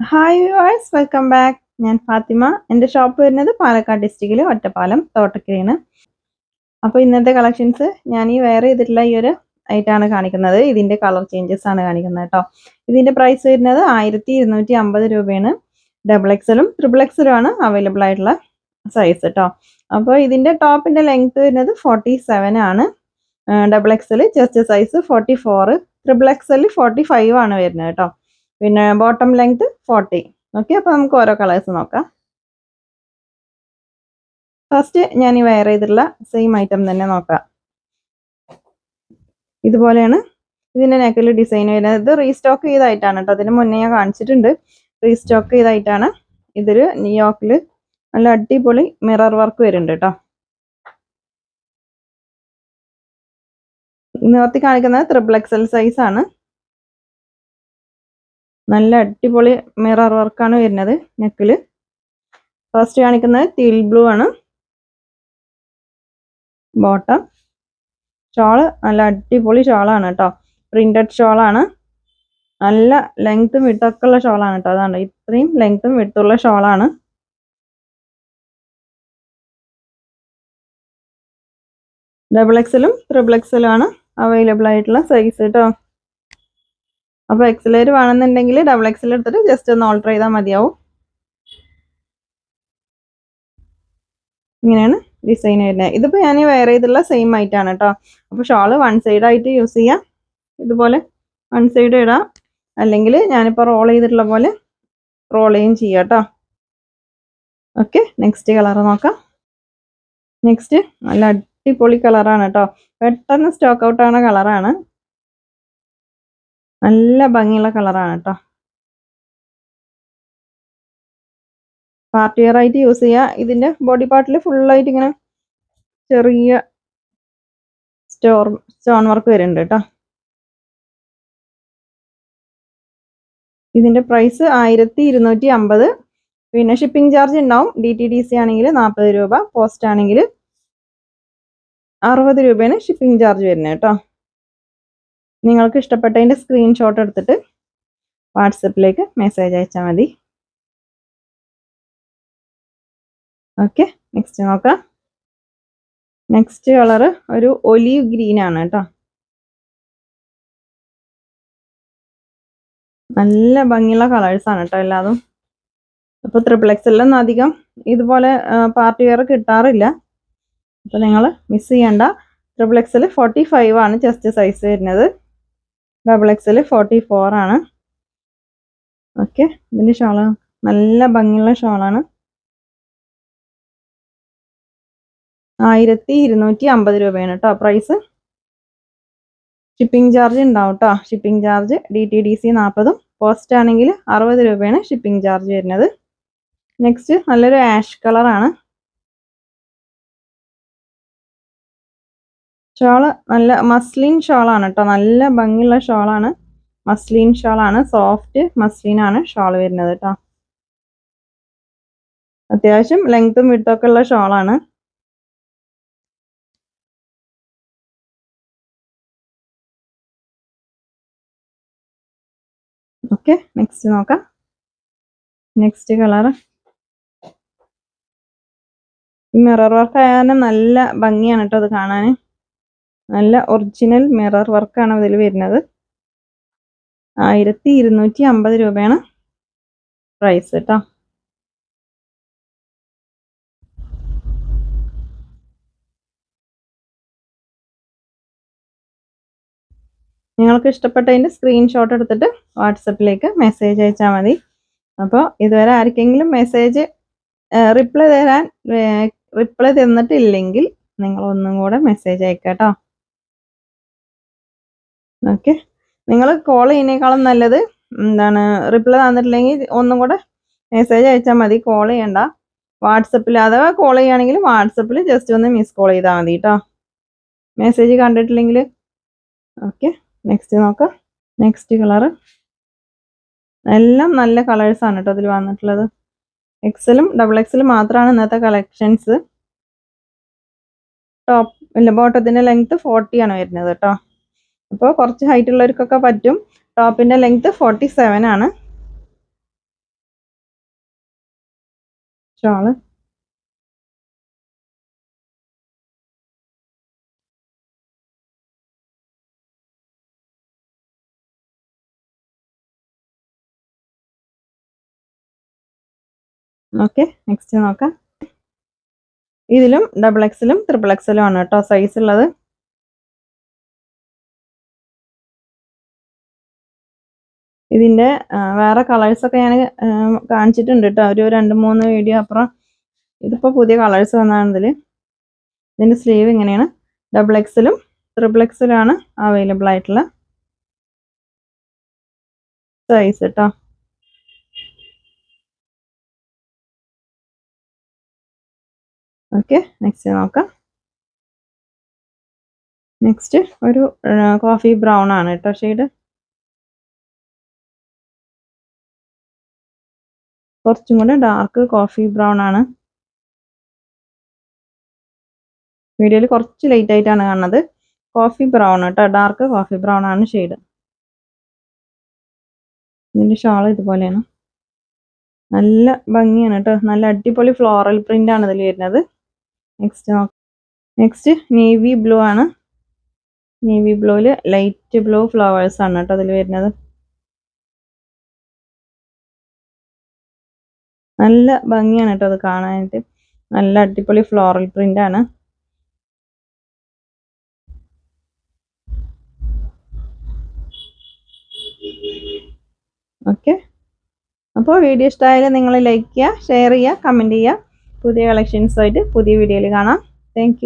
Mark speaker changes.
Speaker 1: Hi viewers welcome back ഞാൻ ഫാത്തിമ. എന്റെ shop വരുന്നത് പാലക്കാട് ഡിസ്ട്രിക്റ്റിലെ ഒറ്റപ്പാലം തോട്ടക്കരയാണ്. അപ്പോൾ ഇന്നത്തെ കളക്ഷൻസ് ഞാൻ ഈ വെയർ ചെയ്തിട്ടുള്ള ഈ ഒരു ആയിട്ടാണ് കാണിക്കുന്നത്. ഇതിന്റെ കളർ ചേഞ്ചസ് ആണ് കാണിക്കുന്നത് കേട്ടോ. ഇതിന്റെ പ്രൈസ് വരുന്നത് ആയിരത്തി ഇരുന്നൂറ്റി അമ്പത് രൂപയാണ് ഡബിൾ എക്സലും ട്രിപ്പിൾ എക്സലും ആണ് അവൈലബിൾ ആയിട്ടുള്ള സൈസ് കേട്ടോ. അപ്പോൾ ഇതിന്റെ ടോപ്പിന്റെ ലെങ്ത് വരുന്നത് ഫോർട്ടി സെവൻ ആണ് double XL chest size forty four triple XL forty five ആണ് വരുന്നത് കേട്ടോ. പിന്നെ ബോട്ടം ലെങ്ത് ഫോർട്ടി ഓക്കെ അപ്പോൾ നമുക്ക് ഓരോ കളേഴ്സ് നോക്കാം. ഫസ്റ്റ് ഞാൻ ഈ വെയർ ചെയ്തിട്ടുള്ള സെയിം ഐറ്റം തന്നെ നോക്കാം. ഇതുപോലെയാണ് ഇതിന്റെ നെക്കിൽ ഡിസൈൻ വരുന്നത്. ഇത് റീസ്റ്റോക്ക് ചെയ്തായിട്ടാണ് കേട്ടോ അതിന് മുന്നേ ഞാൻ കാണിച്ചിട്ടുണ്ട്. റീസ്റ്റോക്ക് ചെയ്തായിട്ടാണ് ഇതൊരു ന്യൂയോർക്കിൽ നല്ല അടിപൊളി മിറർ വർക്ക് വരുന്നുണ്ട് കേട്ടോ നിവർത്തി കാണിക്കുന്നത് ത്രിബിൾ എക്സൽ സൈസ് ആണ്. നല്ല അടിപൊളി മിറർ വർക്കാണ് വരുന്നത് നെക്കിൽ ഫസ്റ്റ് കാണിക്കുന്നത് തീൽ ബ്ലൂ ആണ്. ബോട്ടം ഷോൾ നല്ല അടിപൊളി ഷോളാണ് കേട്ടോ പ്രിന്റഡ് ഷോളാണ് നല്ല ലെങ്ത്തും വിട്ടൊക്കെ ഉള്ള ഷോളാണ് കേട്ടോ അതാണ് ഇത്രയും ലെങ്ത്തും വിട്ടുള്ള ഷോളാണ് ഡബിൾ എക്സലും ത്രിബിൾ എക്സലും ആണ് അവൈലബിൾ ആയിട്ടുള്ള സൈസ് കേട്ടോ അപ്പോൾ എക്സലേർ വേണമെന്നുണ്ടെങ്കിൽ ഡബിൾ എക്സൽ എടുത്തിട്ട് ജസ്റ്റ് ഒന്ന് ഓൾട്ടർ ചെയ്താൽ മതിയാവും. ഇങ്ങനെയാണ് ഡിസൈൻ വരുന്നത് ഇതിപ്പോ ഞാൻ വെയർ ചെയ്തുള്ള സെയിം ആയിട്ടാണ് കേട്ടോ അപ്പോൾ ഷോൾ വൺ സൈഡ് ആയിട്ട് യൂസ് ചെയ്യാം. ഇതുപോലെ വൺ സൈഡ് ഇടാം. അല്ലെങ്കിൽ ഞാനിപ്പോൾ റോൾ ചെയ്തിട്ടുള്ള പോലെ റോൾ ചെയ്യും ചെയ്യാം കേട്ടോ ഓക്കെ നെക്സ്റ്റ് കളർ നോക്കാം. നെക്സ്റ്റ് നല്ല അടിപൊളി കളറാണ് കേട്ടോ പെട്ടെന്ന് സ്റ്റോക്ക് ഔട്ട് ആവുന്ന കളറാണ് നല്ല ഭംഗിയുള്ള കളറാണ് കേട്ടോ പാർട്ടി വെയർ ആയിട്ട് യൂസ് ചെയ്യുക ഇതിന്റെ ബോഡി പാർട്ടിൽ ഫുള്ളായിട്ട് ഇങ്ങനെ ചെറിയ സ്റ്റോർ സ്റ്റോൺ വർക്ക് വരുന്നുണ്ട് കേട്ടോ ഇതിന്റെ പ്രൈസ് ആയിരത്തി ഇരുന്നൂറ്റി അമ്പത് പിന്നെ ഷിപ്പിംഗ് ചാർജ് ഉണ്ടാവും. ഡി ടി ഡി സി ആണെങ്കിൽ നാൽപ്പത് രൂപ പോസ്റ്റ് ആണെങ്കിൽ അറുപത് രൂപയാണ് ഷിപ്പിംഗ് ചാർജ് വരുന്നത് കേട്ടോ നിങ്ങൾക്ക് ഇഷ്ടപ്പെട്ടതിന്റെ സ്ക്രീൻഷോട്ട് എടുത്തിട്ട് വാട്സപ്പിലേക്ക് മെസ്സേജ് അയച്ചാൽ മതി. ഓക്കെ നെക്സ്റ്റ് നോക്കാം. നെക്സ്റ്റ് കളറ് ഒരു ഒലീവ് ഗ്രീൻ ആണ് കേട്ടോ. നല്ല ഭംഗിയുള്ള കളേഴ്സാണ് കേട്ടോ എല്ലാതും. ത്രിപ്പിൾ എല്ലാം അധികം ഇതുപോലെ പാർട്ടി വെയർ കിട്ടാറില്ല. അപ്പോൾ നിങ്ങൾ മിസ് ചെയ്യണ്ട. ത്രിപ്ലക്സിൽ ഫോർട്ടി ഫൈവ് ആണ് ചെസ്റ്റ് സൈസ് വരുന്നത്. ഡബിൾ എക്സൽ ഫോർട്ടി ഫോർ ആണ്. ഓക്കെ ഇതിന്റെ ഷോൾ നല്ല ഭംഗിയുള്ള ഷോളാണ്. ആയിരത്തി ഇരുന്നൂറ്റി അമ്പത് രൂപയാണ് കേട്ടോ പ്രൈസ് ഷിപ്പിംഗ് ചാർജ് ഉണ്ടാവും കേട്ടോ shipping charge D T D C നാൽപ്പതും പോസ്റ്റ് ആണെങ്കിൽ അറുപത് രൂപയാണ് ഷിപ്പിംഗ് ചാർജ് വരുന്നത്. നെക്സ്റ്റ് നല്ലൊരു ആഷ് കളറാണ് ഷോൾ നല്ല മസ്ലിൻ ഷോളാണ് കേട്ടോ. നല്ല ഭംഗിയുള്ള ഷോളാണ്. മസ്ലിൻ ഷോളാണ്. സോഫ്റ്റ് മസ്ലിൻ ആണ് ഷോൾ വരുന്നത് കേട്ടോ. അത്യാവശ്യം ലെങ്ത്തും വിട്ടൊക്കെ ഉള്ള ഷോളാണ്. ഓക്കെ നെക്സ്റ്റ് നോക്കാം. നെക്സ്റ്റ് കളറ് മിറർ വർക്ക് ആയാലും നല്ല ഭംഗിയാണ് കേട്ടോ അത് കാണാൻ നല്ല ഒറിജിനൽ മിറർ വർക്കാണ് അതിൽ വരുന്നത്. ആയിരത്തി ഇരുന്നൂറ്റി അമ്പത് രൂപയാണ് പ്രൈസ് കേട്ടോ നിങ്ങൾക്ക് ഇഷ്ടപ്പെട്ടതിന്റെ സ്ക്രീൻഷോട്ട് എടുത്തിട്ട് വാട്സപ്പിലേക്ക് മെസ്സേജ് അയച്ചാൽ മതി. അപ്പോൾ ഇതുവരെ ആർക്കെങ്കിലും മെസ്സേജ് റിപ്ലൈ തരാൻ റിപ്ലൈ തന്നിട്ടില്ലെങ്കിൽ നിങ്ങൾ ഒന്നും കൂടെ മെസ്സേജ് അയക്കാം ഓക്കെ നിങ്ങൾ കോൾ ചെയ്യുന്നേക്കാളും നല്ലത് എന്താണ് റിപ്ലൈ തന്നിട്ടില്ലെങ്കിൽ ഒന്നും കൂടെ മെസ്സേജ് അയച്ചാൽ മതി. കോൾ ചെയ്യണ്ട. വാട്സപ്പിൽ അഥവാ കോൾ ചെയ്യുകയാണെങ്കിൽ വാട്സപ്പിൽ ജസ്റ്റ് ഒന്ന് മിസ് കോൾ ചെയ്താൽ മതി കേട്ടോ മെസ്സേജ് കണ്ടിട്ടില്ലെങ്കിൽ ഓക്കെ നെക്സ്റ്റ് നോക്കാം. നെക്സ്റ്റ് കളറ് എല്ലാം നല്ല കളേഴ്സാണ് കേട്ടോ അതിൽ വന്നിട്ടുള്ളത്. എക്സലും ഡബിൾ എക്സലും മാത്രമാണ് ഇന്നത്തെ കളക്ഷൻസ് ടോപ്പ് ഇല്ല ബോട്ടത്തിന്റെ ലെങ്ത്ത് ഫോർട്ടിയാണ് വരുന്നത് കേട്ടോ അപ്പോൾ കുറച്ച് ഹൈറ്റ് ഉള്ളവർക്കൊക്കെ പറ്റും. ടോപ്പിന്റെ ലെങ്ത്ത് ഫോർട്ടി സെവൻ ആണ്. ഷോൾ ഓക്കെ നെക്സ്റ്റ് നോക്കാം. ഇതിലും ഡബിൾ എക്സിലും ട്രിപ്പിൾ എക്സിലും ആണ് കേട്ടോ സൈസ് ഉള്ളത്. ഇതിന്റെ വേറെ കളേഴ്സൊക്കെ ഞാൻ കാണിച്ചിട്ടുണ്ട് കേട്ടോ ഒരു രണ്ട് മൂന്ന് വീഡിയോ അപ്പുറം. ഇതിപ്പോൾ പുതിയ കളേഴ്സ് വന്നാണ് ഇതിന്റെ സ്ലീവ് ഇങ്ങനെയാണ്. ഡബിൾ എക്സിലും ട്രിപ്പിൾ എക്സിലാണ് അവൈലബിൾ ആയിട്ടുള്ള സൈസ് കേട്ടോ ഓക്കെ നെക്സ്റ്റ് നോക്കാം. നെക്സ്റ്റ് ഒരു കോഫി ബ്രൗൺ ആണ് കേട്ടോ ഷെയ്ഡ് കുറച്ചും കൂടെ ഡാർക്ക് കോഫി ബ്രൗൺ ആണ്. വീഡിയോയിൽ കുറച്ച് ലൈറ്റ് ആയിട്ടാണ് കാണുന്നത്. കോഫി ബ്രൗൺ കേട്ടോ ഡാർക്ക് കോഫി ബ്രൗൺ ആണ് ഷെയ്ഡ് ഇതിന്റെ ഷാൾ ഇതുപോലെയാണ്. നല്ല ഭംഗിയാണ് കേട്ടോ നല്ല അടിപൊളി ഫ്ലോറൽ പ്രിന്റ് ആണ് ഇതിൽ വരുന്നത്. നെക്സ്റ്റ് നെക്സ്റ്റ് നേവി ബ്ലൂ ആണ്. നേവി ബ്ലൂവിൽ ലൈറ്റ് ബ്ലൂ ഫ്ലവേഴ്സ് ആണ് കേട്ടോ അതിൽ വരുന്നത്. നല്ല ഭംഗിയാണ് കേട്ടോ അത് കാണാനായിട്ട്. നല്ല അടിപൊളി ഫ്ലോറൽ പ്രിന്റ് ആണ്. ഓക്കെ അപ്പോൾ വീഡിയോ ഇഷ്ടമായാലും നിങ്ങൾ ലൈക്ക് ചെയ്യുക ഷെയർ ചെയ്യുക കമന്റ് ചെയ്യുക. പുതിയ കളക്ഷൻസുമായിട്ട് പുതിയ വീഡിയോയിൽ കാണാം. താങ്ക്